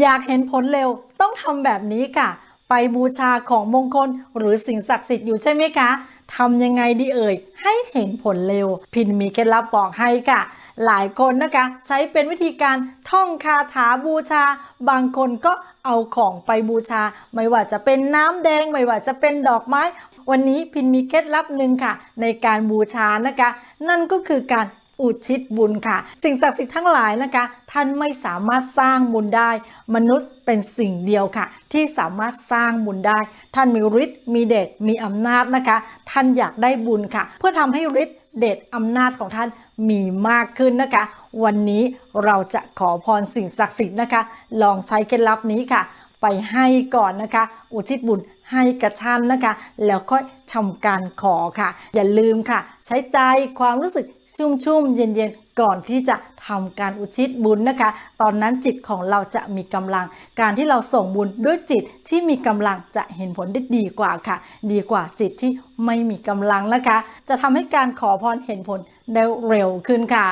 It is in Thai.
อยากเห็นผลเร็วต้องทำแบบนี้ค่ะ ไปบูชาของมงคลหรือสิ่งศักดิ์สิทธิ์อยู่ใช่ไหมคะทำยังไงดีเอ่ย ให้เห็นผลเร็ว พินมีเคล็ดลับบอกให้ค่ะ หลายคนนะคะ ใช้เป็นวิธีการท่องคาถาบูชา บางคนก็เอาของไปบูชา ไม่ว่าจะเป็นน้ำแดง ไม่ว่าจะเป็นดอกไม้ วันนี้พินมีเคล็ดลับหนึ่งค่ะ ในการบูชานะคะ นั่นก็คือการ อุทิศบุญค่ะ สิ่งศักดิ์สิทธิ์ทั้งหลายนะคะ ท่านไม่สามารถสร้างบุญได้ มนุษย์เป็นสิ่งเดียวค่ะ ที่สามารถสร้างบุญได้ ท่านมีฤทธิ์มีเดชมีอำนาจนะคะ ท่านอยากได้บุญค่ะ เพื่อทำให้ฤทธิ์เดชอำนาจของท่านมีมากขึ้นนะคะ วันนี้เราจะขอพรสิ่งศักดิ์สิทธิ์นะคะ ลองใช้เคล็ดลับนี้ค่ะ ไปให้ก่อนนะคะ อุทิศบุญให้กับท่านนะคะ แล้วก็ทำการขอค่ะ อย่าลืมค่ะ ใช้ใจความรู้สึกชุ่มๆเย็นๆ ก่อนที่จะทำการอุทิศบุญนะคะ ตอนนั้นจิตของเราจะมีกำลัง การที่เราส่งบุญด้วยจิตที่มีกำลังจะเห็นผลได้ดีกว่าค่ะ ดีกว่าจิตที่ไม่มีกำลังนะคะ จะทำให้การขอพรเห็นผลได้เร็วขึ้นค่ะ